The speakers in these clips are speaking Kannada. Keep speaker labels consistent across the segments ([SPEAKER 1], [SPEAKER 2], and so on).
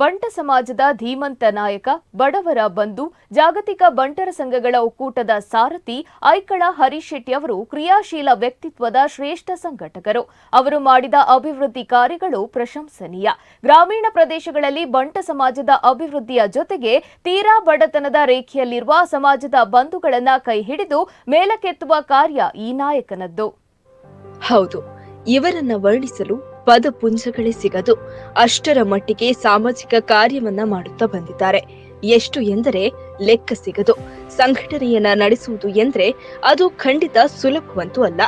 [SPEAKER 1] ಬಂಟ ಸಮಾಜದ ಧೀಮಂತ ನಾಯಕ ಬಡವರ ಬಂಧು, ಜಾಗತಿಕ ಬಂಟರ ಸಂಘಗಳ ಒಕ್ಕೂಟದ ಸಾರಥಿ ಐಕಳ ಹರೀಶ್ ಶೆಟ್ಟಿ ಅವರು ಕ್ರಿಯಾಶೀಲ ವ್ಯಕ್ತಿತ್ವದ ಶ್ರೇಷ್ಠ ಸಂಘಟಕರು. ಅವರು ಮಾಡಿದ ಅಭಿವೃದ್ಧಿ ಕಾರ್ಯಗಳು ಪ್ರಶಂಸನೀಯ. ಗ್ರಾಮೀಣ ಪ್ರದೇಶಗಳಲ್ಲಿ ಬಂಟ ಸಮಾಜದ ಅಭಿವೃದ್ಧಿಯ ಜೊತೆಗೆ ತೀರಾ ಬಡತನದ ರೇಖೆಯಲ್ಲಿರುವ ಸಮಾಜದ ಬಂಧುಗಳನ್ನು ಕೈ ಹಿಡಿದು ಮೇಲಕ್ಕೆತ್ತುವ ಕಾರ್ಯ ಈ ನಾಯಕನದ್ದು.
[SPEAKER 2] ಹೌದು, ಇವರನ್ನ ವರ್ಣಿಸಲು ಪದಪುಂಜಗಳೇ ಸಿಗದು ಅಷ್ಟರ ಮಟ್ಟಿಗೆ ಸಾಮಾಜಿಕ ಕಾರ್ಯವನ್ನ ಮಾಡುತ್ತಾ ಬಂದಿದ್ದಾರೆ. ಎಷ್ಟು ಎಂದರೆ ಲೆಕ್ಕ ಸಿಗದು, ಸಂಘಟನೆಯನ್ನ ನಡೆಸುವುದು ಎಂದ್ರೆ ಅದು ಖಂಡಿತ ಸುಲಭವಂತೂ ಅಲ್ಲ.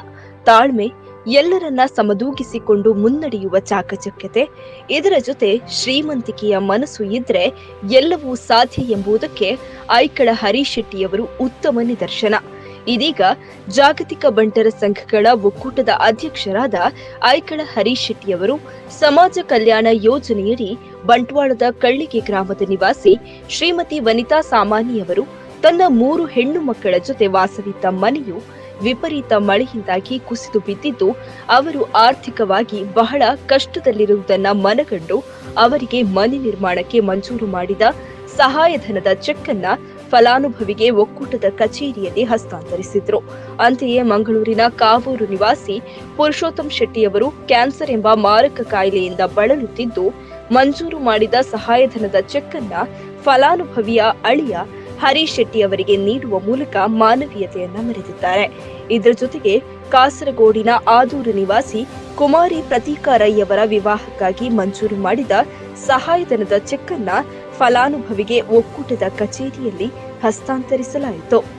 [SPEAKER 2] ತಾಳ್ಮೆ, ಎಲ್ಲರನ್ನ ಸಮದೂಗಿಸಿಕೊಂಡು ಮುನ್ನಡೆಯುವ ಚಾಕಚಕ್ಯತೆ, ಇದರ ಜೊತೆ ಶ್ರೀಮಂತಿಕೆಯ ಮನಸ್ಸು ಇದ್ರೆ ಎಲ್ಲವೂ ಸಾಧ್ಯ ಎಂಬುದಕ್ಕೆ ಐಕಳ ಹರೀಶ್ ಶೆಟ್ಟಿಯವರು ಉತ್ತಮ ನಿದರ್ಶನ. ಇದೀಗ ಜಾಗತಿಕ ಬಂಟರ ಸಂಘಗಳ ಒಕ್ಕೂಟದ ಅಧ್ಯಕ್ಷರಾದ ಐಕಳ ಹರೀಶ್ ಶೆಟ್ಟಿಯವರು ಸಮಾಜ ಕಲ್ಯಾಣ ಯೋಜನೆಯಡಿ ಬಂಟ್ವಾಳದ ಕಳ್ಳಿಗೆ ಗ್ರಾಮದ ನಿವಾಸಿ ಶ್ರೀಮತಿ ವನಿತಾ ಸಾಮಾನಿಯವರು ತನ್ನ ಮೂರು ಹೆಣ್ಣು ಮಕ್ಕಳ ಜೊತೆ ವಾಸವಿದ್ದ ಮನೆಯು ವಿಪರೀತ ಮಳೆಯಿಂದಾಗಿ ಕುಸಿದು ಬಿದ್ದಿದ್ದು, ಅವರು ಆರ್ಥಿಕವಾಗಿ ಬಹಳ ಕಷ್ಟದಲ್ಲಿರುವುದನ್ನ ಮನಗಂಡು ಅವರಿಗೆ ಮನೆ ನಿರ್ಮಾಣಕ್ಕೆ ಮಂಜೂರು ಮಾಡಿದ ಸಹಾಯಧನದ ಚೆಕ್ ಅನ್ನ ಫಲಾನುಭವಿಗೆ ಒಕ್ಕೂಟದ ಕಚೇರಿಯಲ್ಲಿ ಹಸ್ತಾಂತರಿಸಿದ್ರು. ಅಂತೆಯೇ ಮಂಗಳೂರಿನ ಕಾವೂರು ನಿವಾಸಿ ಪುರುಷೋತ್ತಮ್ ಶೆಟ್ಟಿಯವರು ಕ್ಯಾನ್ಸರ್ ಎಂಬ ಮಾರಕ ಕಾಯಿಲೆಯಿಂದ ಬಳಲುತ್ತಿದ್ದು, ಮಂಜೂರು ಮಾಡಿದ ಸಹಾಯಧನದ ಚೆಕ್ ಅನ್ನ ಫಲಾನುಭವಿಯ ಅಳಿಯ ಹರೀಶ್ ಶೆಟ್ಟಿ ಅವರಿಗೆ ನೀಡುವ ಮೂಲಕ ಮಾನವೀಯತೆಯನ್ನ ಮೆರೆದಿದ್ದಾರೆ ಇದರ ಜೊತೆಗೆ ಕಾಸರಗೋಡಿನ ಆದೂರು ನಿವಾಸಿ ಕುಮಾರಿ ಪ್ರತೀಕಾರಯ್ಯವರ ವಿವಾಹಕ್ಕಾಗಿ ಮಂಜೂರು ಮಾಡಿದ ಸಹಾಯಧನದ ಚೆಕ್ ಅನ್ನ ಫಲಾನುಭವಿಗೆ ಒಕ್ಕೂಟದ ಕಚೇರಿಯಲ್ಲಿ ಹಸ್ತಾಂತರಿಸಲಾಯಿತು.